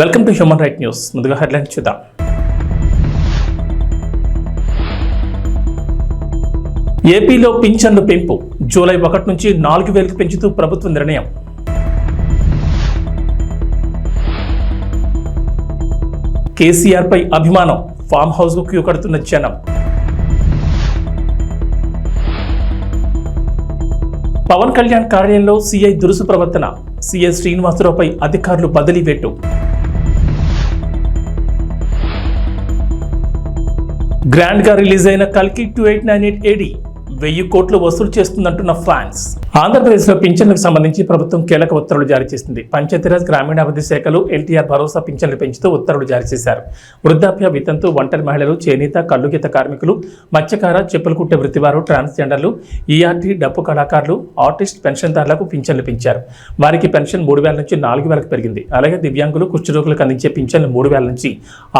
Welcome to human right news. ముందుగా headline చూద్దాం. ఏపీలో పింఛన్లు పెంపు. జూలై ఒకటి నుంచి నాలుగు వేలకు పెంచుతూ ప్రభుత్వ నిర్ణయం. కేసీఆర్ పై అభిమానం. ఫామ్ హౌస్కు క్యూ కడుతున్న జనం. పవన్ కళ్యాణ్ కార్యాలయంలో సీఐ దురుసు ప్రవర్తన. సీఐ శ్రీనివాసరావుపై అధికారులు బదిలీ పెట్టు గ్రాండ్గా రిలీజ్ అయిన కల్కి two eight nine eight AD. వెయ్యి కోట్లు వసూలు చేస్తుందంటున్న ఫ్రాన్స్. ఆంధ్రప్రదేశ్లో పింఛన్లకు సంబంధించి ప్రభుత్వం కీలక ఉత్తర్వులు జారీ చేసింది. పంచాయతీరాజ్ గ్రామీణాభివృద్ధి శాఖలు ఎల్టీఆర్ భరోసా పింఛన్లు పెంచుతూ ఉత్తర్వులు జారీ చేశారు. వృద్ధాప్య వితంతు ఒంటరి మహిళలు చేనేత కళ్ళుగీత కార్మికులు మత్స్యకార చెప్పులు కుట్టే వృత్తివారు ట్రాన్స్జెండర్లు ఈఆర్టీ డప్పు కళాకారులు ఆర్టిస్ట్ పెన్షన్దారులకు పింఛన్లు పెంచారు. వారికి పెన్షన్ మూడు వేల నుంచి నాలుగు వేలకు పెరిగింది. అలాగే దివ్యాంగులు కుష్ఠరోగులకు అందించే పింఛన్లు మూడు వేల నుంచి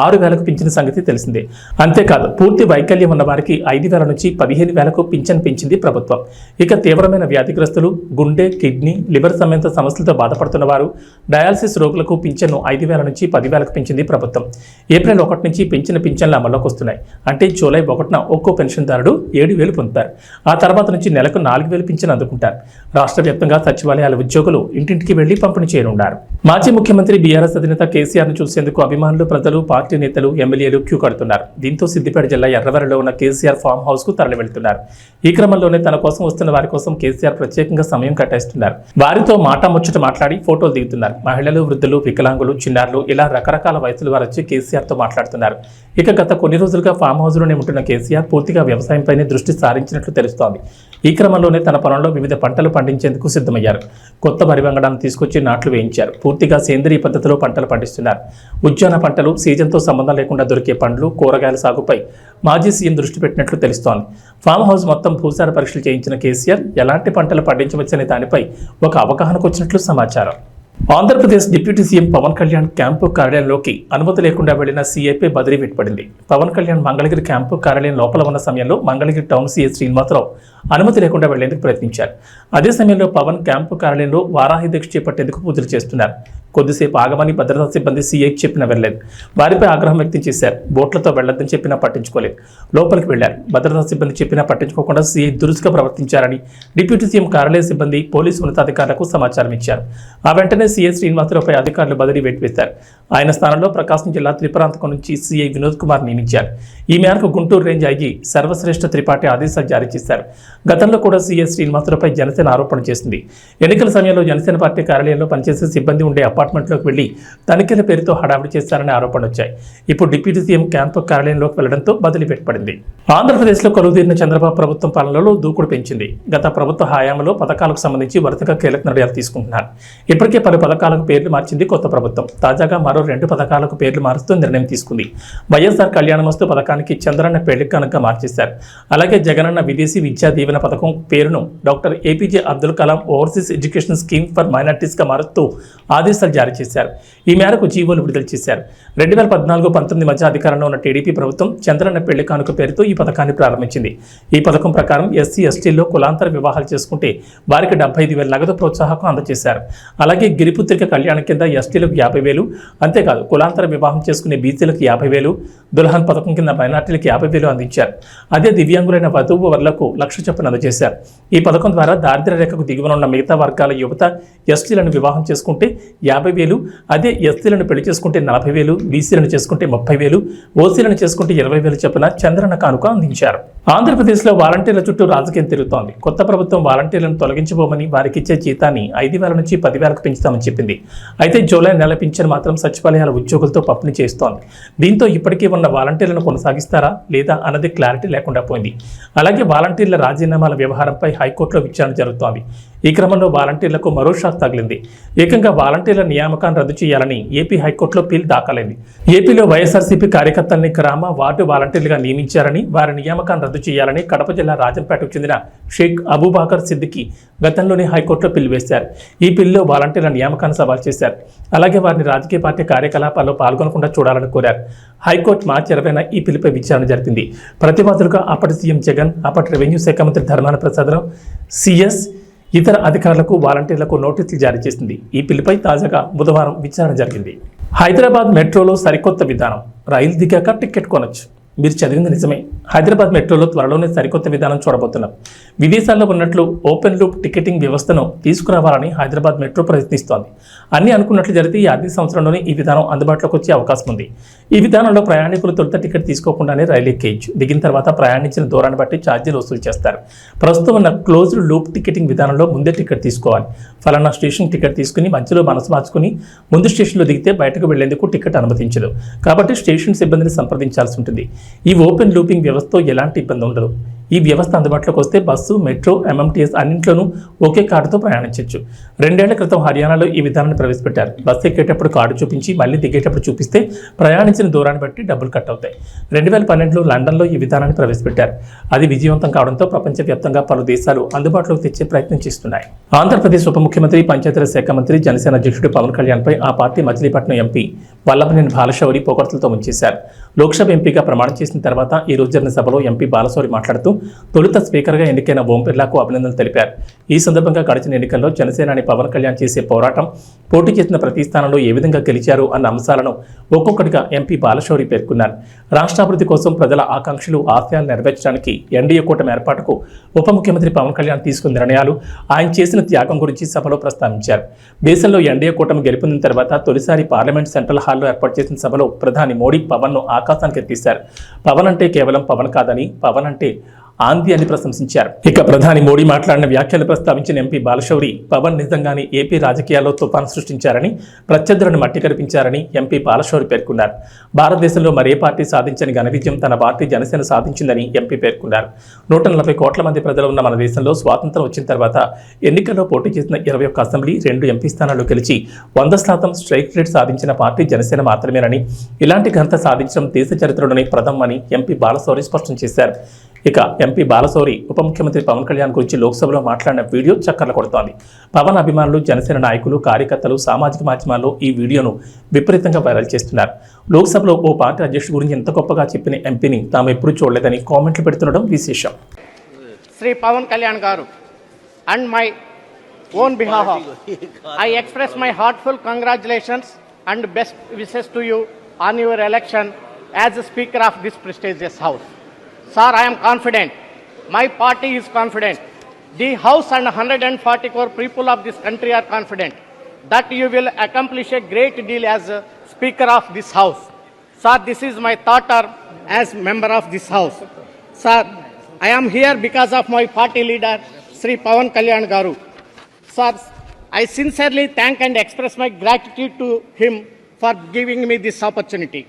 ఆరు వేలకు పెంచిన సంగతి తెలిసిందే. అంతేకాదు పూర్తి వైకల్యం ఉన్న వారికి ఐదు వేల నుంచి పదిహేను వేలకు పింఛన్ పెంచింది ప్రభుత్వం. ఇక తీవ్రమైన వ్యాధిగ్రస్తులు గుండె కిడ్నీ లివర్ సమేత సమస్యలతో బాధపడుతున్న వారు డయాలసిస్ రోగులకు పింఛన్ను ఐదు వేల నుంచి పదివేలకు పెంచింది ప్రభుత్వం. ఏప్రిల్ ఒకటి నుంచి పెంచిన పింఛన్లు అమల్లోకి వస్తున్నాయి. అంటే జూలై ఒకటిన ఒక్కో పెన్షన్దారుడు ఏడు వేలు పొందుతారు. ఆ తర్వాత నుంచి నెలకు నాలుగు వేలు పింఛన్ అందుకుంటారు. రాష్ట్ర వ్యాప్తంగా సచివాలయాల ఉద్యోగులు ఇంటింటికి వెళ్ళి పంపిణీ చేయనున్నారు. మాజీ ముఖ్యమంత్రి బీఆర్ఎస్ అధినేత కేసీఆర్ను చూసేందుకు అభిమానులు ప్రజలు పార్టీ నేతలు ఎమ్మెల్యేలు క్యూ కడుతున్నారు. దీంతో సిద్దిపేట జిల్లా ఎర్రవరిలో ఉన్న కేసీఆర్ ఫామ్ హౌస్కు తరలి వెళ్తున్నారు ఈ క్రమంలోనే తన కోసం వస్తున్న వారి కోసం కేసీఆర్ ప్రత్యేకంగా సమయం కేటాయిస్తున్నారు. వారితో మాట ముచ్చట మాట్లాడి ఫోటోలు దిగుతున్నారు. మహిళలు వృద్ధులు వికలాంగులు చిన్నారులు ఇలా రకరకాల వయసుల వారు వచ్చి కేసీఆర్తో మాట్లాడుతున్నారు. ఇక గత కొన్ని రోజులుగా ఫామ్ హౌస్లోనే ఉంటున్న కేసీఆర్ పూర్తిగా వ్యవసాయంపైనే దృష్టి సారించినట్లు తెలుస్తోంది. ఈ క్రమంలోనే తన పొలంలో వివిధ పంటలు పండించేందుకు సిద్ధమయ్యారు. కొత్త వరి వంగడాన్ని తీసుకొచ్చి నాట్లు వేయించారు. పూర్తిగా సేంద్రియ పద్ధతిలో పంటలు పండిస్తున్నారు. ఉద్యాన పంటలు సీజన్తో సంబంధం లేకుండా దొరికే పండ్లు కూరగాయల సాగుపై మాజీ సీఎం దృష్టి పెట్టినట్లు తెలుస్తోంది. ఫామ్ హౌస్ మొత్తం భూసార పరీక్షలు చేయించిన కేసీఆర్ ఎలాంటి పంటలు పండించవచ్చనే దానిపై ఒక అవగాహనకు వచ్చినట్లు సమాచారం. Andhra Pradesh deputy CM Pawan Kalyan camp కార్యాలయంలోకి అనుమతి లేకుండా వెళ్ళిన సీఐపై బదిలీ వెట్టుపడింది పవన్ కళ్యాణ్ మంగళగిరి క్యాంపు కార్యాలయం లోపల ఉన్న సమయంలో మంగళగిరి టౌన్ సీఐ శ్రీనివాసరావు అనుమతి లేకుండా వెళ్ళేందుకు ప్రయత్నించారు. అదే సమయంలో పవన్ క్యాంపు కార్యాలయంలో వారాహి దీక్ష చేపట్టేందుకు పూజలు చేస్తున్నారు. కొద్దిసేపు ఆగమని భద్రతా సిబ్బంది సీఐకి చెప్పినా వెళ్ళలేదు వారిపై ఆగ్రహం వ్యక్తం చేశారు. బోట్లతో వెళ్ళొద్దని చెప్పినా పట్టించుకోలేదు. లోపలికి వెళ్ళారు. భద్రతా సిబ్బంది చెప్పినా పట్టించుకోకుండా సీఐ దురుసుగా ప్రవర్తించారని డిప్యూటీ సీఎం కార్యాలయ సిబ్బంది పోలీసు ఉన్నతాధికారులకు సమాచారం ఇచ్చారు. ఆ వెంటనే సీఐ శ్రీనివాసరావుపై అధికారులు బదిలీ వెట్టివేశారు ఆయన స్థానంలో ప్రకాశం జిల్లా త్రిపురాంతకం నుంచి సీఐ వినోద్ కుమార్ నియమించారు. ఈ మేరకు గుంటూరు రేంజ్ ఐజీ సర్వశ్రేష్ఠ త్రిపాఠి ఆదేశాలు జారీ చేశారు. గతంలో కూడా సీఎస్ శ్రీనివాసరావుపై జనసేన ఆరోపణ చేసింది. ఎన్నికల సమయంలో జనసేన పార్టీ కార్యాలయంలో పనిచేసే సిబ్బంది ఉండే అపార్ట్మెంట్లోకి వెళ్ళి తనిఖీల పేరుతో హడావిడి చేశారనే ఆరోపణలు వచ్చాయి. ఇప్పుడు డిప్యూటీ సీఎం క్యాంపు కార్యాలయంలోకి వెళ్ళడంతో బదిలీ పెట్టబడింది. ఆంధ్రప్రదేశ్లో కొలువుదీరిన చంద్రబాబు ప్రభుత్వం పాలనలో దూకుడు పెంచింది. గత ప్రభుత్వ హయాంలో పథకాలకు సంబంధించి వరుసగా కీలక నిర్ణయాలు తీసుకుంటున్నారు. ఇప్పటికే పలు పథకాలకు పేర్లు మార్చింది కొత్త ప్రభుత్వం. తాజాగా మరో రెండు పథకాలకు పేర్లు మారుస్తూ నిర్ణయం తీసుకుంది. వైఎస్ఆర్ కళ్యాణమస్తు పథకానికి చంద్రన్న పెళ్ళి కనుక మార్చేశారు. అలాగే జగనన్న విదేశీ విద్యా దీవెన పథకం పేరును doctor APJ Abdul Kalam overseas education scheme for మైనార్టీస్గా మారుస్తూ ఆదేశాలు జారీ చేశారు. ఈ మేరకు జీవోలు విడుదల చేశారు. రెండు వేల పద్నాలుగు పంతొమ్మిది మధ్య అధికారంలో ఉన్న టీడీపీ ప్రభుత్వం చంద్రన్న పెళ్ళి కానుక పేరుతో ఈ పథకాన్ని ప్రారంభించింది. ఈ పథకం ప్రకారం ఎస్సీ ఎస్టీల్లో కులాంతర వివాహాలు చేసుకుంటే వారికి డెబ్బై ఐదు వేల నగదు ప్రోత్సాహకం అందజేశారు. అలాగే గిరిపుత్రిక కళ్యాణం కింద ఎస్టీలకు యాభై వేలు అంతేకాదు కులాంతర వివాహం చేసుకునే బీసీలకు యాభై వేలు దుల్హన్ పథకం కింద మైనార్టీలకు యాభై వేలు అందించారు. అదే దివ్యాంగులైన వధువు వర్లకు లక్ష చొప్పున అందజేశారు. ఈ పథకం ద్వారా దారిద్ర్య రేఖకు దిగువన ఉన్న మిగతా వర్గాల యువత ఎస్టీలను వివాహం చేసుకుంటే యాభై వేలు అదే ఎస్సీలను పెళ్ళి చేసుకుంటే నలభై వేలు బీసీలను చేసుకుంటే ముప్పై వేలు ఓసీలను చేసుకుంటే ఇరవై వేలు చొప్పున చంద్రన్న కానుక అందించారు. ఆంధ్రప్రదేశ్లో వాలంటీర్ల చుట్టూ రాజకీయం తిరుగుతోంది. కొత్త ప్రభుత్వం వాలంటీర్లను తొలగించబోమని వారికిచ్చే జీతాన్ని ఐదు వేల నుంచి పదివేలకు పెంచుతామని చెప్పింది. అయితే జూలై నెల పింఛన్ మాత్రం సచివాలయాల ఉద్యోగులతో పంపిణీ చేస్తోంది. దీంతో ఇప్పటికీ ఉన్న వాలంటీర్లను కొనసాగిస్తారా లేదా అన్నది క్లారిటీ లేకుండా పోయింది. అలాగే వాలంటీర్ల రాజీనామాల వ్యవహారంపై హైకోర్టులో విచారణ జరుగుతోంది. ఈ క్రమంలో వాలంటీర్లకు మరో షాక్ తగిలింది. ఏకంగా వాలంటీర్ల నియామకాన్ని రద్దు చేయాలని ఏపీ హైకోర్టులో పిల్ దాఖలైంది. ఏపీలో వైఎస్ఆర్సీపీ కార్యకర్తల్ని గ్రామ వార్డు వాలంటీర్లుగా నియమించారని వారి నియామకాన్ని రద్దు చేయాలని కడప జిల్లా రాజంపేటకు చెందిన షేక్ అబూబాకర్ సిద్దికి గతంలోనే హైకోర్టులో పిల్ వేశారు. ఈ పిల్లో వాలంటీర్ల నియామకాన్ని సవాల్ చేశారు. అలాగే వారిని రాజకీయ పార్టీ కార్యకలాపాల్లో పాల్గొనకుండా చూడాలని కోరారు. హైకోర్టు మార్చి ఇరవైన ఈ పిల్లుపై విచారణ జరిపింది. ప్రతివాదులుగా అప్పటి సీఎం జగన్ అప్పటి రెవెన్యూ శాఖ మంత్రి ధర్మాన ప్రసాదరావు సిఎస్ ఇతర అధికారులకు వాలంటీర్లకు నోటీసులు జారీ చేసింది. ఈ పిల్లిపై తాజాగా బుధవారం విచారణ జరిగింది. హైదరాబాద్ మెట్రోలో సరికొత్త విధానం. రైలు దిగాక టికెట్ కొనొచ్చు. మీరు చదివింది నిజమే. హైదరాబాద్ మెట్రోలో త్వరలోనే సరికొత్త విధానం చూడబోతున్నాం. విదేశాల్లో ఉన్నట్లు ఓపెన్ లూప్ టికెటింగ్ వ్యవస్థను తీసుకురావాలని హైదరాబాద్ మెట్రో ప్రయత్నిస్తోంది. అన్ని అనుకున్నట్లు జరిగితే ఈ ఆర్థిక సంవత్సరంలోనే ఈ విధానం అందుబాటులోకి వచ్చే అవకాశం ఉంది. ఈ విధానంలో ప్రయాణికులు తొలుత టికెట్ తీసుకోకుండానే రైలు ఎక్కేయచ్చు. దిగిన తర్వాత ప్రయాణించిన దూరాన్ని బట్టి ఛార్జీలు వసూలు చేస్తారు. ప్రస్తుతం ఉన్న క్లోజ్డ్ లూప్ టికెటింగ్ విధానంలో ముందే టికెట్ తీసుకోవాలి. ఫలానా స్టేషన్ టికెట్ తీసుకుని మధ్యలో మనసు మార్చుకుని ముందు స్టేషన్లో దిగితే బయటకు వెళ్ళేందుకు టికెట్ అనుమతించదు. కాబట్టి స్టేషన్ సిబ్బందిని సంప్రదించాల్సి ఉంటుంది. ఈ ఓపెన్ లూపింగ్ వ్యవస్థతో ఎలాంటి ఇబ్బంది ఉండదు. ఈ వ్యవస్థ అందుబాటులోకి వస్తే బస్సు మెట్రో ఎంఎంటీఎస్ అన్నింట్లోనూ ఒకే కార్డుతో ప్రయాణించవచ్చు రెండేళ్ళ క్రితం హర్యానాలో ఈ విధానాన్ని ప్రవేశపెట్టారు. బస్సు ఎక్కేటప్పుడు కార్డు చూపించి మళ్ళీ దిగేటప్పుడు చూపిస్తే ప్రయాణించిన దూరాన్ని బట్టి డబ్బులు కట్ అవుతాయి. రెండు వేల పన్నెండులో లండన్లో ఈ విధానాన్ని ప్రవేశపెట్టారు. అది విజయవంతం కావడంతో ప్రపంచవ్యాప్తంగా పలు దేశాలు అందుబాటులోకి తెచ్చే ప్రయత్నం చేస్తున్నాయి. ఆంధ్రప్రదేశ్ ఉప ముఖ్యమంత్రి పంచాయతీరాజ్ శాఖ మంత్రి జనసేన అధ్యక్షుడు పవన్ కళ్యాణ్పై ఆ పార్టీ మచిలీపట్నం ఎంపీ వల్లభనేని బాలశౌరి పొగడ్తలతో ముంచేశారు. లోక్సభ ఎంపీగా ప్రమాణం చేసిన తర్వాత ఈ రోజు జరిగిన సభలో ఎంపీ బాలశౌరి మాట్లాడుతూ తొలుత స్పీకర్గా ఎన్నికైన ఓం బిర్లాకు అభినందనలు తెలిపారు. ఈ సందర్భంగా గడిచిన ఎన్నికల్లో జనసేనాని పవన్ కళ్యాణ్ చేసే పోరాటం పోటీ చేసిన ప్రతి స్థానంలో ఏ విధంగా గెలిచారు అన్న అంశాలను ఒక్కొక్కటిగా ఎంపీ బాలశౌరి పేర్కొన్నారు. రాష్ట్రాభివృద్ధి కోసం ప్రజల ఆకాంక్షలు ఆశయాలు నెరవేర్చడానికి ఎన్డీఏ కూటమి ఏర్పాటుకు ఉప ముఖ్యమంత్రి పవన్ కళ్యాణ్ తీసుకున్న నిర్ణయాలు ఆయన చేసిన త్యాగం గురించి సభలో ప్రస్తావించారు. దేశంలో ఎన్డీఏ కూటమి గెలుపొందిన తర్వాత తొలిసారి పార్లమెంట్ సెంట్రల్ హాల్ హాల్లో ఏర్పాటు చేసిన సభలో ప్రధాని మోడీ పవన్ను ఆకాశానికి ఎత్తిస్తారు పవన్ అంటే కేవలం పవన్ కాదని పవన్ అంటే ఆంది అని ప్రశంసించారు. ఇక ప్రధాని మోడీ మాట్లాడిన వ్యాఖ్యలు ప్రస్తావించిన ఎంపీ బాలశౌరి పవన్ నిజంగానే ఏపీ రాజకీయాల్లో తుఫాను సృష్టించారని ప్రత్యర్థులను మట్టి కనిపించారని ఎంపీ బాలశౌరి పేర్కొన్నారు. భారతదేశంలో మరే పార్టీ సాధించని ఘన విజయం తన పార్టీ జనసేన సాధించిందని ఎంపీ పేర్కొన్నారు. నూట నలభై కోట్ల మంది ప్రజలు ఉన్న మన దేశంలో స్వాతంత్రం వచ్చిన తర్వాత ఎన్నికల్లో పోటీ చేసిన ఇరవై ఒక్క అసెంబ్లీ రెండు ఎంపీ స్థానాలు గెలిచి వంద శాతం స్ట్రైక్ రేట్ సాధించిన పార్టీ జనసేన మాత్రమేనని ఇలాంటి ఘనత సాధించడం దేశ చరిత్రలోనే ప్రథమని ఎంపీ బాలశౌరి స్పష్టం చేశారు. ఇక ఎంపీ బాలశౌరి ఉప ముఖ్యమంత్రి పవన్ కళ్యాణ్ గురించి లోక్సభలో మాట్లాడిన వీడియో చక్కర్లు కొడుతోంది. పవన్ అభిమానులు జనసేన నాయకులు కార్యకర్తలు సామాజిక మాధ్యమాల్లో ఈ వీడియోను విపరీతంగా వైరల్ చేస్తున్నారు. లోక్సభలో ఓ పార్టీ అధ్యక్షుడు గురించి ఎంత గొప్పగా చెప్పిన ఎంపీని తాము ఎప్పుడూ చూడలేదని కామెంట్లు పెడుతుండడం విశేషం. Shri Pawan Kalyan garu and my own behalf I express my heartful congratulations and best wishes to you on your election as speaker of this prestigious house. Sir, I am confident. My party is confident. The House and 144 people of this country are confident that you will accomplish a great deal as a Speaker of this House. Sir, this is my thought as member of this House. Sir, I am here because of my party leader, Sri Pawan Kalyan Garu. Sir, I sincerely thank and express my gratitude to him for giving me this opportunity.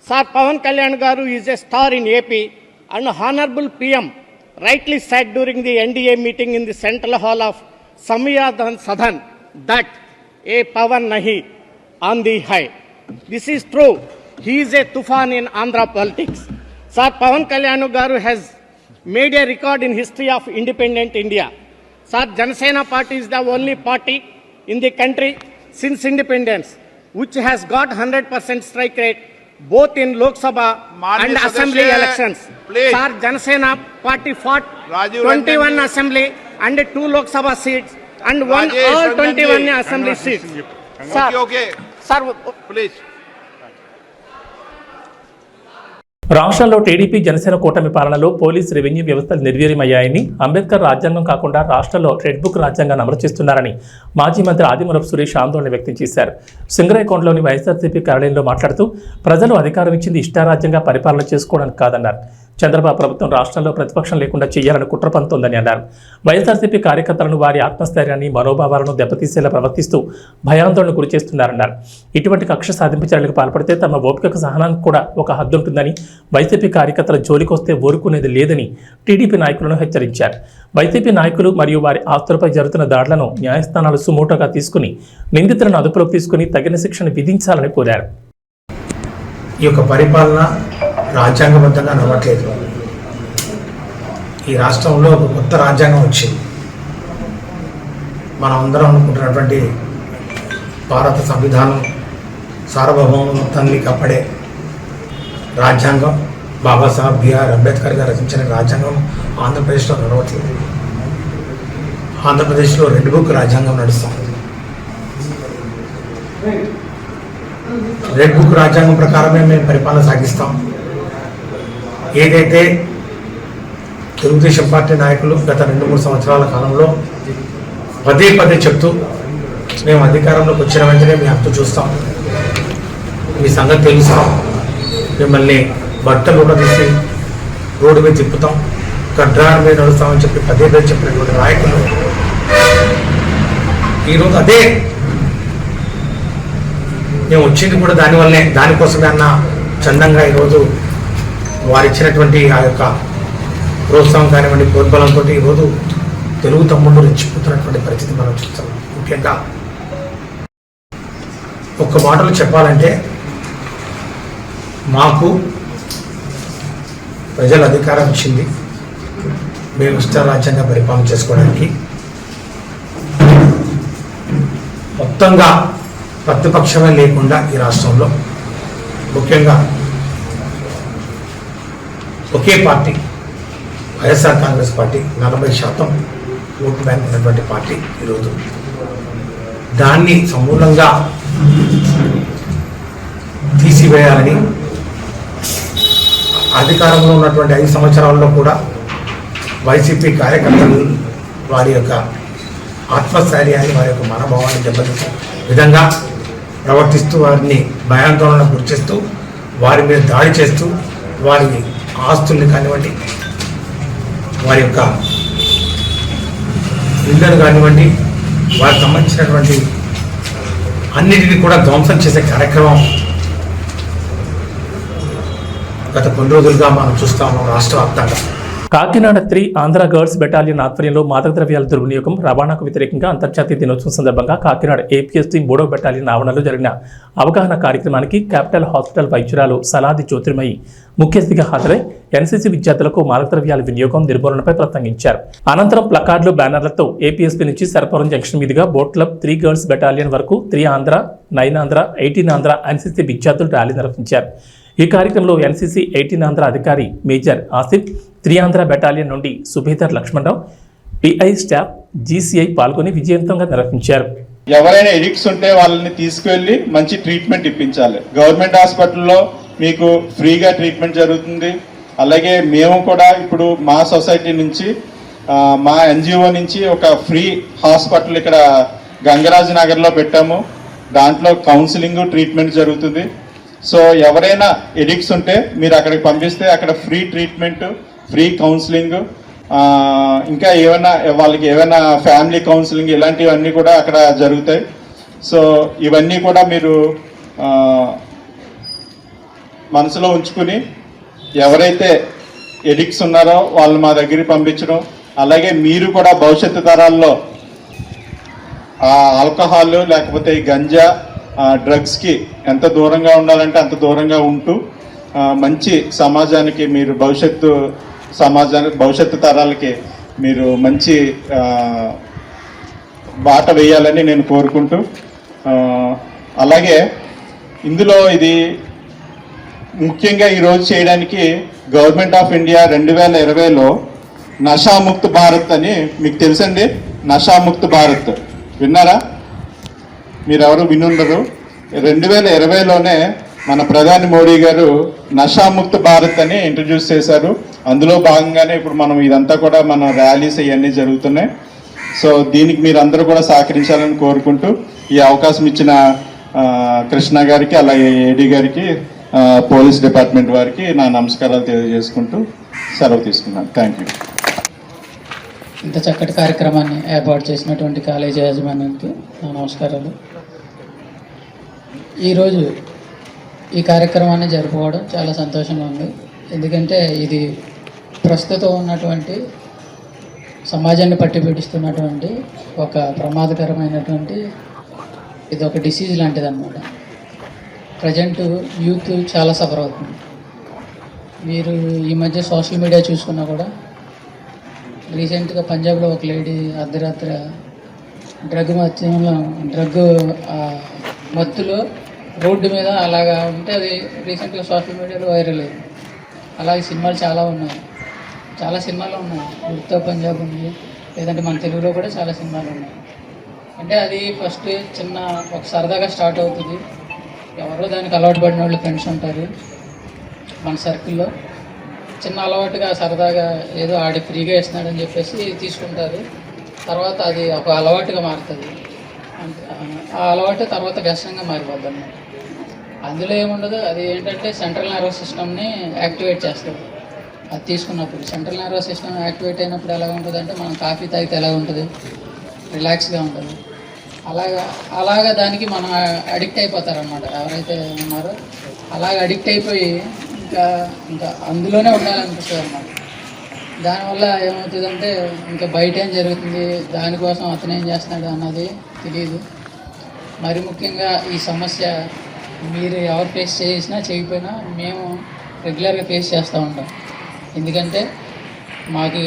Sir, Pawan Kalyan Garu is a star in AP and Honorable PM rightly said during the NDA meeting in the Central Hall of Samyadan Sadhan that a Pavan Nahi on the high. This is true. He is a tufan in Andhra politics. Sir, Pavan Kalyanu Garu has made a record in history of independent India. Sir, Janasena party is the only party in the country since independence which has got 100% strike rate both in Lok Sabha and Assembly elections. Please. Sir, Janasena party fought Rajiv 21 Assembly and 2 Lok Sabha seats and won all 21 Assembly seats. Sir, okay, okay. sir, please. రాష్ట్రంలో TDP Janasena కూటమి పాలనలో police revenue వ్యవస్థలు నిర్వీర్యమయ్యాయని అంబేద్కర్ రాజ్యాంగం కాకుండా రాష్ట్రంలో red book రాజ్యాంగాన్ని అమలు చేస్తున్నారని మాజీ మంత్రి ఆదిమరపు సురేష్ ఆందోళన వ్యక్తం చేశారు. సింగరైకోండలోని వైఎస్ఆర్సీపీ కార్యాలయంలో మాట్లాడుతూ ప్రజలు అధికారం ఇచ్చింది ఇష్టారాజ్యంగా పరిపాలన చేసుకోవడానికి కాదన్నారు. చంద్రబాబు ప్రభుత్వం రాష్ట్రంలో ప్రతిపక్షం లేకుండా చేయాలని కుట్ర పంతోందని అన్నారు. వైఎస్ఆర్సీపీ కార్యకర్తలను వారి ఆత్మస్థైర్యాన్ని మనోభావాలను దెబ్బతీసేలా ప్రవర్తిస్తూ భయాందోళన గురి చేస్తున్నారన్నారు ఇటువంటి కక్ష సాధింపు చర్యలకు పాల్పడితే తమ ఓపికకు సహనానికి కూడా ఒక హద్దు ఉంటుందని వైసీపీ కార్యకర్తల జోలికొస్తే ఊరుకునేది లేదని టీడీపీ నాయకులను హెచ్చరించారు. వైసీపీ నాయకులు మరియు వారి ఆస్తులపై జరుగుతున్న దాడులను న్యాయస్థానాలు సుమూటగా తీసుకుని నిందితులను అదుపులోకి తీసుకుని తగిన శిక్షణ విధించాలని కోరారు. ఈ యొక్క పరిపాలన రాజ్యాంగబద్ధంగా నమ్మట్లేదు ఈ రాష్ట్రంలో ఒక కొత్త రాజ్యాంగం వచ్చింది. మనం అందరం అనుకుంటున్నటువంటి భారత సంవిధానం సార్వభౌమ సార్వభౌమత్వాన్ని కాపాడే రాజ్యాంగం బాబాసాహెబ్ బిఆర్ అంబేద్కర్ గారు రచించిన రాజ్యాంగం ఆంధ్రప్రదేశ్లో నడవట్లేదు. ఆంధ్రప్రదేశ్లో రెడ్ బుక్ రాజ్యాంగం నడుస్తుంది. రెడ్ బుక్ రాజ్యాంగం ప్రకారమే మేము పరిపాలన సాగిస్తాం. ఏదైతే తెలుగుదేశం పార్టీ నాయకులు గత రెండు మూడు సంవత్సరాల కాలంలో పదే పదే చెప్తూ మేము అధికారంలోకి వచ్చిన వెంటనే మీ హక్కు చూస్తాం. మీ సంగతి తెలుస్తాం. మిమ్మల్ని బట్టలు కూడా తీసి రోడ్డు మీద తిప్పుతాం. గడ్రాల మీద నడుస్తామని చెప్పి పదే పదే చెప్పినటువంటి నాయకులు. ఈరోజు అదే మేము వచ్చింది కూడా దానివల్లే దానికోసమే అన్న చందంగా ఈరోజు వారు ఇచ్చినటువంటి ఆ యొక్క ప్రోత్సాహం కానివ్వండి ప్రోద్బలంతో ఈరోజు తెలుగు తమ్ముళ్ళు రెచ్చిపోతున్నటువంటి పరిస్థితి మనం చూస్తాం ముఖ్యంగా ఒక్క మాటలు చెప్పాలంటే మాకు ప్రజల అధికారం ఇచ్చింది. మేము ఇష్టారాజ్యంగా పరిపాలన చేసుకోవడానికి. మొత్తంగా ప్రతిపక్షమే లేకుండా ఈ రాష్ట్రంలో ముఖ్యంగా ఒకే పార్టీ వైఎస్ఆర్ కాంగ్రెస్ పార్టీ నలభై శాతం ఓటు బ్యాంక్ ఉన్నటువంటి పార్టీ ఈరోజు. దాన్ని సమూలంగా తీసివేయాలని అధికారంలో ఉన్నటువంటి ఐదు సంవత్సరాల్లో కూడా వైసీపీ కార్యకర్తలు వారి యొక్క ఆత్మస్థైర్యాన్ని వారి యొక్క మనోభావాన్ని దెబ్బతీసే విధంగా ప్రవర్తిస్తూ వారిని భయాందోళనకు గుర్తిస్తూ వారి మీద దాడి చేస్తూ వారి ఆస్తుల్ని కానివ్వండి వారి యొక్క ఇళ్ళను కానివ్వండి వారికి సంబంధించినటువంటి అన్నిటినీ కూడా ధ్వంసం చేసే కార్యక్రమం గత కొన్ని రోజులుగా మనం చూస్తాము రాష్ట్ర వ్యాప్తంగా Kakinada three Andhra girls battalion ఆధ్వర్యంలో మాదక ద్రవ్యాల దుర్వినియోగం రవాణాకు వ్యతిరేకంగా అంతర్జాతీయ దినోత్సవం సందర్భంగా కాకినాడ ఏపీఎస్సీ మూడో బెటాలియన్ ఆవరణలో జరిగిన అవగాహన కార్యక్రమానికి క్యాపిటల్ హాస్పిటల్ వైద్యురాలు సలాది జ్యోతిర్మయి ముఖ్య అతిథిగా హాజరై ఎన్సీసీ విద్యార్థులకు మాదక ద్రవ్యాల వినియోగం నిర్మూలనపై ప్రసంగించారు. అనంతరం ప్లకార్డులు బ్యానర్లతో ఏపీఎస్పీ నుంచి సరపురం జంక్షన్ మీదుగా boat club three girls battalion వరకు three Andhra nine Andhra eighteen Andhra NCC విద్యార్థులు ర్యాలీ నిర్వహించారు. ఈ కార్యక్రమంలో ఎన్సీసీ ఎయిటీన్ ఆంధ్ర అధికారి మేజర్ ఆసిఫ్ త్రియాంధ్ర బెటాలియన్ నుండి సుబేదర్ లక్ష్మణరావు పిఐ స్టాఫ్ జీసీఐ పాల్గొని విజయవంతంగా నిర్వహించారు. ఎవరైనా ఎడిక్ట్స్ ఉంటే వాళ్ళని తీసుకువెళ్ళి మంచి ట్రీట్మెంట్ ఇప్పించాలి. గవర్నమెంట్ హాస్పిటల్లో మీకు ఫ్రీగా ట్రీట్మెంట్ జరుగుతుంది. అలాగే మేము కూడా ఇప్పుడు మా సొసైటీ నుంచి మా ఎన్జిఓ నుంచి ఒక ఫ్రీ హాస్పిటల్ ఇక్కడ గంగరాజ్ నగర్లో పెట్టాము. దాంట్లో కౌన్సిలింగ్ ట్రీట్మెంట్ జరుగుతుంది. సో ఎవరైనా ఎడిక్ట్స్ ఉంటే మీరు అక్కడికి పంపిస్తే అక్కడ ఫ్రీ ట్రీట్మెంట్ ఫ్రీ కౌన్సిలింగ్ ఇంకా ఏమైనా వాళ్ళకి ఏమైనా ఫ్యామిలీ కౌన్సిలింగ్ ఇలాంటివన్నీ కూడా అక్కడ జరుగుతాయి. సో ఇవన్నీ కూడా మీరు మనసులో ఉంచుకుని ఎవరైతే ఎడిక్ట్స్ ఉన్నారో వాళ్ళు మా దగ్గరికి పంపించడం అలాగే మీరు కూడా భవిష్యత్తు తరాల్లో ఆల్కహాల్ లేకపోతే గంజా డ్రగ్స్కి ఎంత దూరంగా ఉండాలంటే అంత దూరంగా ఉంటూ మంచి సమాజానికి మీరు భవిష్యత్తు సమాజానికి భవిష్యత్తు తరాలకి మీరు మంచి బాట వేయాలని నేను కోరుకుంటూ అలాగే ఇందులో ఇది ముఖ్యంగా ఈరోజు చేయడానికి గవర్నమెంట్ ఆఫ్ ఇండియా రెండు వేల ఇరవైలో నషాముక్త్ భారత్ అని మీకు తెలుసండి? నషాముక్త్ భారత్. విన్నారా? మీరెవరు వినుండరు రెండు వేల ఇరవైలోనే మన ప్రధాని మోడీ గారు నషాముక్త భారత్ అని ఇంట్రడ్యూస్ చేశారు. అందులో భాగంగానే ఇప్పుడు మనం ఇదంతా కూడా మన ర్యాలీస్ ఇవన్నీ జరుగుతున్నాయి. సో దీనికి మీరు అందరూ కూడా సహకరించాలని కోరుకుంటూ ఈ అవకాశం ఇచ్చిన కృష్ణ గారికి అలాగే ఏడీ గారికి పోలీస్ డిపార్ట్మెంట్ వారికి నా నమస్కారాలు తెలియజేసుకుంటూ సెలవు తీసుకున్నాను. థ్యాంక్ యూ ఇంత చక్కటి కార్యక్రమాన్ని ఏర్పాటు చేసినటువంటి కాలేజీ యాజమాన్యానికి నా నమస్కారాలు. ఈరోజు ఈ కార్యక్రమాన్ని జరుపుకోవడం చాలా సంతోషంగా ఉంది. ఎందుకంటే ఇది ప్రస్తుతం ఉన్నటువంటి సమాజాన్ని పట్టి పీడిస్తున్నటువంటి ఒక ప్రమాదకరమైనటువంటి ఇది ఒక డిసీజ్ లాంటిది అనమాట ప్రజెంట్ యూత్ చాలా సఫర్ అవుతుంది. మీరు ఈ మధ్య సోషల్ మీడియా చూసుకున్నా కూడా రీసెంట్గా పంజాబ్లో ఒక లేడీ అర్ధరాత్రి డ్రగ్ మత్యంలో డ్రగ్ మత్తులో రోడ్డు మీద అలాగా ఉంటే అది రీసెంట్గా సోషల్ మీడియాలో వైరల్ అయింది. అలాగే సినిమాలు చాలా ఉన్నాయి. చాలా సినిమాలు ఉన్నాయి. ఉడతా పంజాబ్ ఉంది. లేదంటే మన తెలుగులో కూడా చాలా సినిమాలు ఉన్నాయి. అంటే అది ఫస్ట్ చిన్న ఒక సరదాగా స్టార్ట్ అవుతుంది. ఎవరో దానికి అలవాటు పడిన వాళ్ళు ఫ్రెండ్స్ ఉంటారు మన సర్కిల్లో. చిన్న అలవాటుగా సరదాగా ఏదో ఆడి ఫ్రీగా ఇస్తున్నాడని చెప్పేసి తీసుకుంటారు. తర్వాత అది ఒక అలవాటుగా మారుతుంది. ఆ అలవాటు తర్వాత వ్యసనంగా మారిపోద్ది అన్నమాట. అందులో ఏముండదు అది ఏంటంటే సెంట్రల్ నర్వస్ సిస్టమ్ని యాక్టివేట్ చేస్తుంది. అది తీసుకున్నప్పుడు సెంట్రల్ నర్వస్ సిస్టమ్ యాక్టివేట్ అయినప్పుడు ఎలా ఉంటుంది అంటే మనం కాఫీ తాగితే ఎలా ఉంటుంది? రిలాక్స్గా ఉంటుంది. అలాగా అలాగా దానికి మనం అడిక్ట్ అయిపోతారనమాట ఎవరైతే ఉన్నారో అలాగ అడిక్ట్ అయిపోయి ఇంకా ఇంకా అందులోనే ఉండాలనిపిస్తుంది అనమాట దానివల్ల ఏమవుతుందంటే ఇంకా బయట ఏం జరుగుతుంది? దానికోసం అతను ఏం చేస్తున్నాడు అన్నది తెలియదు మరి ముఖ్యంగా ఈ సమస్య మీరు ఎవరు ఫేస్ చేసినా చేయకపోయినా మేము రెగ్యులర్గా ఫేస్ చేస్తూ ఉంటాం. ఎందుకంటే మాకు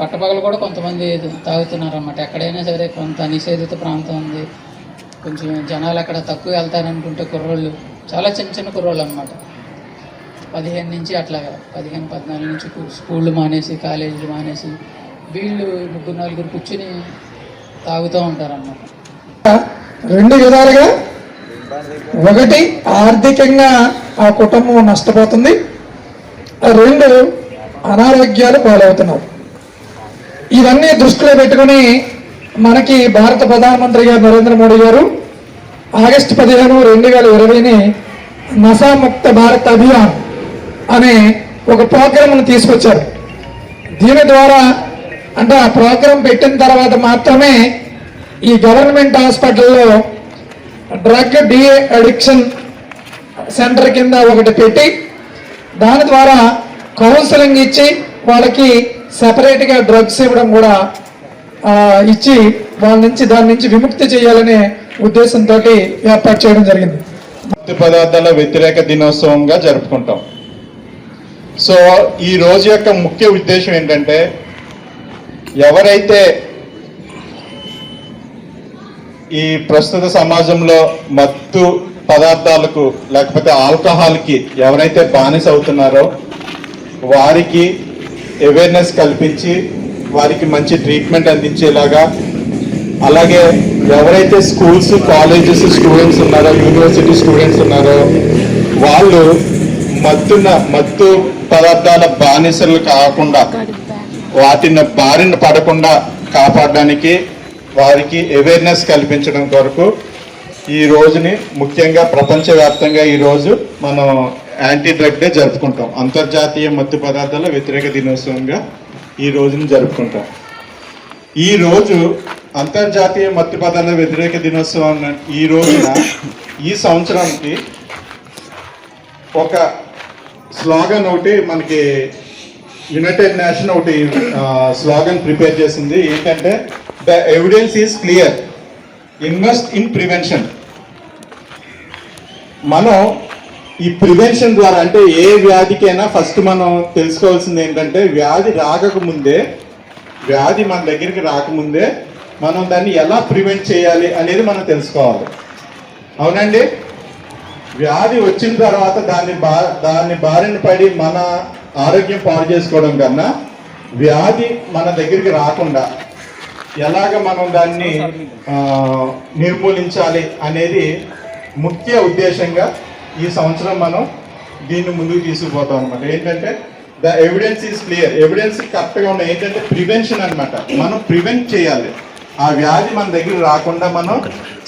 పట్టపగలు కూడా కొంతమంది తాగుతున్నారు అన్నమాట ఎక్కడైనా సరే కొంత నిషేధిత ప్రాంతం ఉంది. కొంచెం జనాలు అక్కడ తక్కువ వెళ్తారనుకుంటే కుర్రోళ్ళు చాలా చిన్న చిన్న కుర్రోళ్ళు అనమాట పదిహేను నుంచి అట్లాగా పదిహేను పద్నాలుగు నుంచి స్కూళ్ళు మానేసి కాలేజీలు మానేసి వీళ్ళు ముగ్గురు నలుగురు కూర్చుని తాగుతూ ఉంటారన్నమాట. రెండు విధాలుగా ఒకటి ఆర్థికంగా ఆ కుటుంబం నష్టపోతుంది. రెండు అనారోగ్యాలు పాలవుతున్నారు. ఇవన్నీ దృష్టిలో పెట్టుకుని మనకి భారత ప్రధానమంత్రి గారు నరేంద్ర మోడీ గారు ఆగస్టు పదిహేను రెండు వేల ఇరవైని నశాముక్త భారత్ అభియాన్ అనే ఒక ప్రోగ్రామ్ను తీసుకొచ్చారు. దీని ద్వారా అంటే ఆ ప్రోగ్రాం పెట్టిన తర్వాత మాత్రమే ఈ గవర్నమెంట్ హాస్పిటల్లో డ్రగ్ డిఏ అడిక్షన్ సెంటర్ కింద ఒకటి పెట్టి దాని ద్వారా కౌన్సిలింగ్ ఇచ్చి వాళ్ళకి సపరేట్గా డ్రగ్స్ ఇవ్వడం కూడా ఇచ్చి వాళ్ళ నుంచి దాని నుంచి విముక్తి చేయాలనే ఉద్దేశంతో ఏర్పాటు చేయడం జరిగింది. మత్తు పదార్థాల వ్యతిరేక దినోత్సవంగా జరుపుకుంటాం. సో ఈ రోజు యొక్క ముఖ్య ఉద్దేశం ఏంటంటే ఎవరైతే ఈ ప్రస్తుత సమాజంలో మత్తు పదార్థాలకు లేకపోతే ఆల్కహాల్కి ఎవరైతే బానిస అవుతున్నారో వారికి అవేర్నెస్ కల్పించి వారికి మంచి ట్రీట్మెంట్ అందించేలాగా అలాగే ఎవరైతే స్కూల్స్ కాలేజెస్ స్టూడెంట్స్ ఉన్నారో యూనివర్సిటీ స్టూడెంట్స్ ఉన్నారో వాళ్ళు మత్తున మత్తు పదార్థాల బానిసలు కాకుండా వాటిని బారిన పడకుండా కాపాడడానికి వారికి అవేర్నెస్ కల్పించడం కొరకు ఈ రోజుని ముఖ్యంగా ప్రపంచవ్యాప్తంగా ఈరోజు మనం యాంటీ డ్రగ్ డే జరుపుకుంటాం. అంతర్జాతీయ మత్తు పదార్థాల వ్యతిరేక దినోత్సవంగా ఈ రోజుని జరుపుకుంటాం. ఈ రోజు అంతర్జాతీయ మత్తు పదార్థాల వ్యతిరేక దినోత్సవం ఈ రోజున ఈ సంవత్సరానికి ఒక స్లోగన్ ఒకటి మనకి యునైటెడ్ నేషన్ ఒకటి స్లోగన్ ప్రిపేర్ చేసింది. ఏంటంటే the evidence is clear invest in prevention మనం ఈ ప్రివెన్షన్ ద్వారా అంటే ఏ వ్యాధికైనా ఫస్ట్ మనం తెలుసుకోవాల్సింది ఏంటంటే వ్యాధి రాకముందే వ్యాధి మన దగ్గరికి రాకముందే మనం దాన్ని ఎలా ప్రివెంట్ చేయాలి అనేది మనం తెలుసుకోవాలి. అవునండి? వ్యాధి వచ్చిన తర్వాత దాన్ని బా దాన్ని బారిన పడి మన ఆరోగ్యం పాడు చేసుకోవడం కన్నా వ్యాధి మన దగ్గరికి రాకుండా ఎలాగ మనం దాన్ని నిర్మూలించాలి అనేది ముఖ్య ఉద్దేశంగా ఈ సంవత్సరం మనం దీన్ని ముందుకు తీసుకుపోతాం అనమాట ఏంటంటే the evidence is clear. Evidence కరెక్ట్గా ఉన్నాయి. ఏంటంటే ప్రివెన్షన్ అనమాట మనం ప్రివెంట్ చేయాలి. ఆ వ్యాధి మన దగ్గర రాకుండా మనం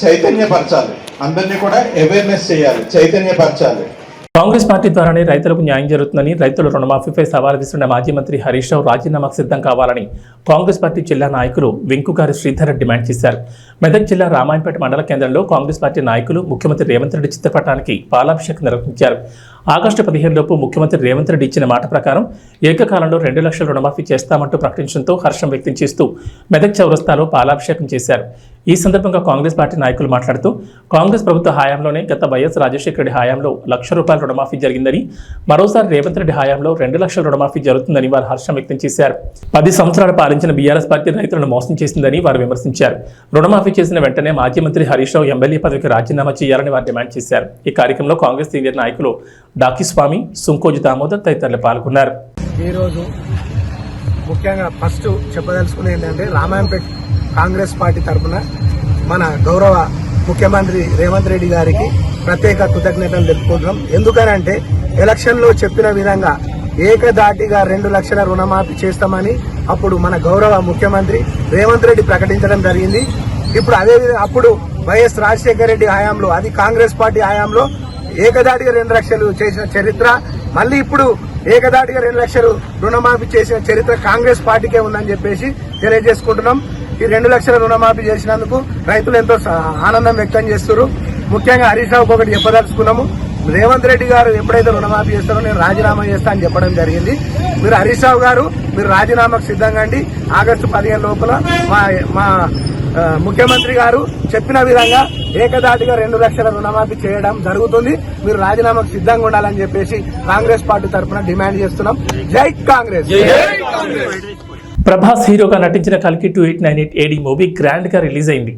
చైతన్యపరచాలి. అందరినీ కూడా అవేర్నెస్ చేయాలి. చైతన్యపరచాలి. కాంగ్రెస్ పార్టీ ద్వారానే రైతులకు న్యాయం జరుగుతుందని రైతుల రుణమాఫీపై సవాల్ విసిరిన మాజీ మంత్రి హరీష్ రావు రాజీనామాకు సిద్ధం కావాలని కాంగ్రెస్ పార్టీ జిల్లా నాయకులు వెంకుగారి శ్రీధర్ రెడ్డి డిమాండ్ చేశారు. మెదక్ జిల్లా రామాయణపేట మండల కేంద్రంలో కాంగ్రెస్ పార్టీ నాయకులు ముఖ్యమంత్రి రేవంత్ రెడ్డి చిత్రపటానికి పాలాభిషేకం నిర్వహించారు. ఆగస్టు పదిహేను లోపు ముఖ్యమంత్రి రేవంత్ రెడ్డి ఇచ్చిన మాట ప్రకారం ఏకకాలంలో రెండు లక్షల రుణమాఫీ చేస్తామంటూ ప్రకటించడంతో హర్షం వ్యక్తం చేస్తూ మెదక్ చౌరస్తాలో పాలాభిషేకం చేశారు. ఈ సందర్భంగా కాంగ్రెస్ పార్టీ నాయకులు మాట్లాడుతూ కాంగ్రెస్ ప్రభుత్వ హయాంలోనే గత వైఎస్ రాజశేఖర రెడ్డి హయాంలో లక్ష రూపాయల రుణమాఫీ జరిగిందని మరోసారి రేవంత్ రెడ్డి హయాంలో రెండు లక్షల రుణమాఫీ జరుగుతుందని వారు హర్షం వ్యక్తం చేశారు. పది సంవత్సరాలు పాలించిన బీఆర్ఎస్ పార్టీ రైతులను మోసం చేసిందని వారు విమర్శించారు. రుణమాఫీ చేసిన వెంటనే మాజీ మంత్రి హరీష్ రావు ఎమ్మెల్యే పదవికి రాజీనామా చేయాలని వారు డిమాండ్ చేశారు. ఈ కార్యక్రమంలో కాంగ్రెస్ సీనియర్ నాయకులు డాకిస్వామి సుంకోజు దామోదర్ తదితరులు పాల్గొన్నారు. ఈరోజు ముఖ్యంగా ఫస్ట్ చెప్పదలుచుకునే ఏంటంటే రామాయంపేట్ కాంగ్రెస్ పార్టీ తరఫున మన గౌరవ ముఖ్యమంత్రి రేవంత్ రెడ్డి గారికి ప్రత్యేక కృతజ్ఞతలు తెలుపుకుంటున్నాం. ఎందుకనంటే ఎలక్షన్లో చెప్పిన విధంగా ఏకదాటిగా రెండు లక్షల రుణమాఫీ చేస్తామని అప్పుడు మన గౌరవ ముఖ్యమంత్రి రేవంత్ రెడ్డి ప్రకటించడం జరిగింది. ఇప్పుడు అదే అప్పుడు వైఎస్ రాజశేఖర రెడ్డి హయాంలో అది కాంగ్రెస్ పార్టీ హయాంలో ఏకదాటిగా రెండు లక్షలు చేసిన చరిత్ర. మళ్ళీ ఇప్పుడు ఏకదాటిగా రెండు లక్షలు రుణమాఫీ చేసిన చరిత్ర కాంగ్రెస్ పార్టీకే ఉందని చెప్పేసి తెలియజేసుకుంటున్నాం. ఈ రెండు లక్షల రుణమాఫీ చేసినందుకు రైతులు ఎంతో ఆనందం వ్యక్తం చేస్తున్నారు. ముఖ్యంగా హరీష్ ఒకటి చెప్పదలుచుకున్నాము. రేవంత్ రెడ్డి గారు ఎప్పుడైతే రుణమాఫీ చేస్తారో నేను రాజీనామా చేస్తా అని చెప్పడం జరిగింది. మీరు హరీష్ రావు గారు మీరు రాజీనామాకు సిద్ధంగా అండి. ఆగస్టు పదిహేను లోపల మా మా ముఖ్యమంత్రి గారు చెప్పిన విధంగా ఏకదాటిగా రెండు లక్షల రుణమాఫీ చేయడం జరుగుతుంది. మీరు రాజీనామాకు సిద్ధంగా ఉండాలని చెప్పేసి కాంగ్రెస్ పార్టీ తరఫున డిమాండ్ చేస్తున్నాం. జై కాంగ్రెస్! ప్రభాస్ హీరోగా నటించిన కల్కి two eight nine eight AD movie గ్రాండ్గా రిలీజ్ అయింది.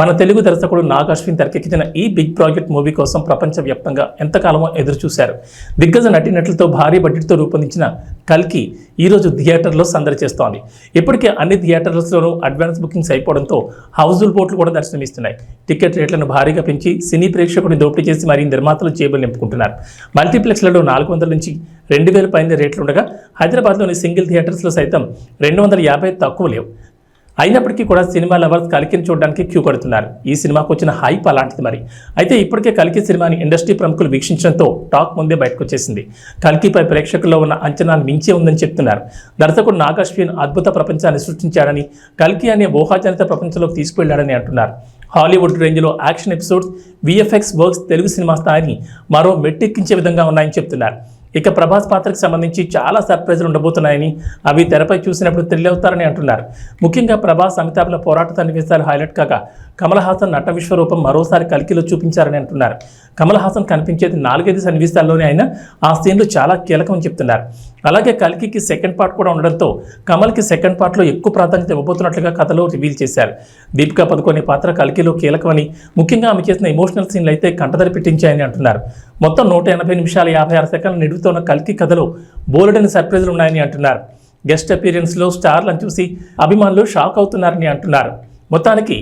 మన తెలుగు దర్శకుడు నాగ్ అశ్విన్ తెరకెక్కించిన ఈ బిగ్ ప్రాజెక్ట్ మూవీ కోసం ప్రపంచవ్యాప్తంగా ఎంతకాలమో ఎదురుచూశారు. దిగ్గజ నటీనటులతో భారీ బడ్జెట్తో రూపొందించిన కల్కి ఈరోజు థియేటర్లో సందడి చేస్తోంది. ఇప్పటికే అన్ని థియేటర్లలోనూ అడ్వాన్స్ బుకింగ్స్ అయిపోవడంతో హౌస్ఫుల్ బోట్లు కూడా దర్శనమిస్తున్నాయి. టికెట్ రేట్లను భారీగా పెంచి సినీ ప్రేక్షకుడిని దోపిడీ చేసి మరీ నిర్మాతలు జేబులు నింపుకుంటున్నారు. మల్టీప్లెక్స్లలో నాలుగు వందల నుంచి రెండు వేల పైన రేట్లుండగా హైదరాబాద్లోని సింగిల్ థియేటర్స్లో సైతం రెండు వందల యాభై తక్కువ లేవు. అయినప్పటికీ కూడా సినిమా లవర్స్ కలికిని చూడడానికి క్యూ కడుతున్నారు. ఈ సినిమాకు వచ్చిన హైప్ అలాంటిది మరి. అయితే ఇప్పటికే కలికి సినిమాని ఇండస్ట్రీ ప్రముఖులు వీక్షించడంతో టాక్ ముందే బయటకు వచ్చేసింది కల్కిపై ప్రేక్షకుల్లో ఉన్న అంచనాలు మించే ఉందని చెప్తున్నారు. దర్శకుడు నాగశ్విన్ అద్భుత ప్రపంచాన్ని సృష్టించాడని కల్కి అనే ఊహాజనిత ప్రపంచంలోకి తీసుకువెళ్ళాడని అంటున్నారు. హాలీవుడ్ రేంజ్లో action episodes VFX works Telugu cinema స్థాయిని మరో మెట్టెక్కించే విధంగా ఉన్నాయని చెప్తున్నారు. ఇక ప్రభాస్ పాత్రకు సంబంధించి చాలా సర్ప్రైజులు ఉండబోతున్నాయని అవి తెరపై చూసినప్పుడు థ్రిల్ అవుతారని అంటున్నారు. ముఖ్యంగా ప్రభాస్ అమితాబ్ల పోరాట సన్నివేశాలు హైలైట్ కాగా కమల్ హాసన్ నట విశ్వరూపం మరోసారి కలికిలో చూపించారని అంటున్నారు. కమల్ హాసన్ కనిపించేది నాలుగైదు సన్నివేశాల్లోనే అయినా ఆ సీన్లు చాలా కీలకమని చెప్తున్నారు. అలాగే కల్కికి సెకండ్ పార్ట్ కూడా ఉండడంతో కమల్కి సెకండ్ పార్ట్లో ఎక్కువ ప్రాధాన్యత ఇవ్వబోతున్నట్లుగా కథలో రివీల్ చేశారు. దీపికా పదుకొనే పాత్ర కల్కిలో కీలకమని ముఖ్యంగా ఆమె చేసిన ఎమోషనల్ సీన్లు అయితే కంటదరి పెట్టించాయని అంటున్నారు. మొత్తం నూట ఎనభై నిమిషాల యాభై ఆరు సెకండ్లు నిడుగుతున్న కల్కి కథలో బోలెడని సర్ప్రైజులు ఉన్నాయని అంటున్నారు. గెస్ట్ అపీరియన్స్లో స్టార్లను చూసి అభిమానులు షాక్ అవుతున్నారని అంటున్నారు. మొత్తానికి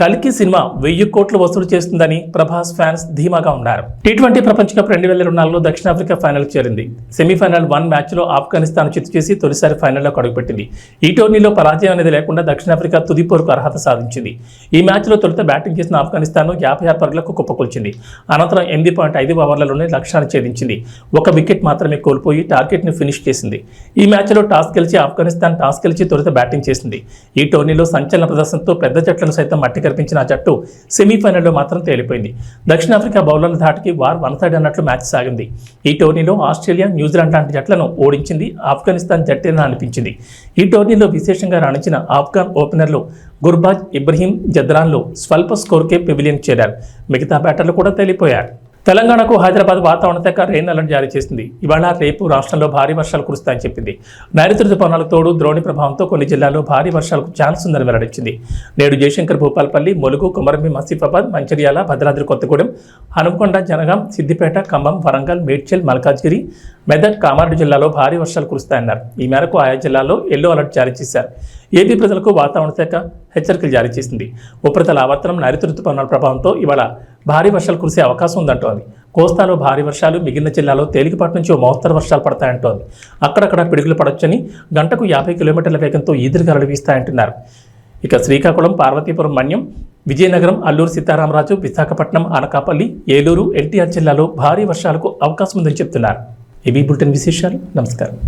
కలికి సినిమా వెయ్యి కోట్లు వసూలు చేస్తుందని ప్రభాస్ ఫ్యాన్స్ ధీమాగా ఉన్నారు. టీ ట్వంటీ ప్రపంచ కప్ రెండు వేల ఇరవై నాలుగులో దక్షిణాఫ్రికా ఫైనల్ చేరింది. సెమీఫైనల్ వన్ మ్యాచ్లో ఆఫ్ఘనిస్తాన్ చిత్తు చేసి తొలిసారి ఫైనల్లో అడుగుపెట్టింది ఈ టోర్నీలో పరాజయం అనేది లేకుండా దక్షిణాఫ్రికా తుది పోరుకు అర్హత సాధించింది. ఈ మ్యాచ్లో తొలుత బ్యాటింగ్ చేసిన ఆఫ్ఘనిస్తాన్ యాభై ఆరు పరుగులకు కుప్పకూల్చింది. అనంతరం ఎనిమిది పాయింట్ ఐదు ఓవర్లలోనే లక్ష్యాన్ని ఛేదించింది. ఒక వికెట్ మాత్రమే కోల్పోయి టార్గెట్ను ఫినిష్ చేసింది. ఈ మ్యాచ్లో టాస్ గెలిచి ఆఫ్ఘనిస్తాన్ టాస్ గెలిచి తొలుత బ్యాటింగ్ చేసింది. ఈ టోర్నీలో సంచలన ప్రదర్శనతో పెద్ద జట్లను సైతం మట్టి కనిపించిన ఆ జట్టు సెమీఫైనల్లో మాత్రం తేలిపోయింది. దక్షిణాఫ్రికా బౌలర్ల ధాటికి వార్ వన్ సైడ్ అన్నట్లు మ్యాచ్ సాగింది. ఈ టోర్నీలో ఆస్ట్రేలియా న్యూజిలాండ్ లాంటి జట్లను ఓడించింది ఆఫ్ఘనిస్తాన్ జట్టేనా అనిపించింది. ఈ టోర్నీలో విశేషంగా రాణించిన ఆఫ్ఘన్ ఓపెనర్లు గుర్బాజ్ ఇబ్రహీం జద్రాన్లు స్వల్ప స్కోర్కే పెవిలియన్ చేరారు. మిగతా బ్యాటర్లు కూడా తేలిపోయారు. తెలంగాణకు హైదరాబాద్ వాతావరణ శాఖ రెయిన్ అలర్ట్ జారీ చేసింది. ఇవాళ రేపు రాష్ట్రంలో భారీ వర్షాలు కురుస్తాయని చెప్పింది. నైరుతి రుతుపవనాలకు తోడు ద్రోణి ప్రభావంతో కొన్ని జిల్లాల్లో భారీ వర్షాలకు ఛాన్స్ ఉందని వెల్లడించింది. నేడు జయశంకర్ భూపాల్పల్లి ములుగు కుమరంభి మసీఫాబాద్ మంచిర్యాల భద్రాద్రి కొత్తగూడెం హనుమకొండ జనగాం సిద్దిపేట ఖమ్మం వరంగల్ మేడ్చల్ మల్కాజ్గిరి మెదక్ కామారెడ్డి జిల్లాలో భారీ వర్షాలు కురుస్తాయన్నారు. ఈ మేరకు ఆయా జిల్లాల్లో ఎల్లో అలర్ట్ జారీ చేశారు. ఏపీ ప్రజలకు వాతావరణ శాఖ హెచ్చరికలు జారీ చేసింది. ఉపరితల ఆవర్తనం నైరుతి రుతుపవనాల ప్రభావంతో ఇవాళ భారీ వర్షాలు కురిసే అవకాశం ఉందంటోంది. కోస్తాలో భారీ వర్షాలు మిగిలిన జిల్లాలో తేలికపాటి నుంచి ఓ మోస్తరు వర్షాలు పడతాయంటోంది. అక్కడక్కడ పిడుగులు పడొచ్చని గంటకు యాభై కిలోమీటర్ల వేగంతో ఈదురుగాలు వీస్తాయంటున్నారు. ఇక శ్రీకాకుళం పార్వతీపురం మన్యం విజయనగరం అల్లూరు సీతారామరాజు విశాఖపట్నం అనకాపల్లి ఏలూరు ఎన్టీఆర్ జిల్లాలో భారీ వర్షాలకు అవకాశం ఉందని చెప్తున్నారు. ఇవి బులెటిన్ విశేషాలు. నమస్కారం.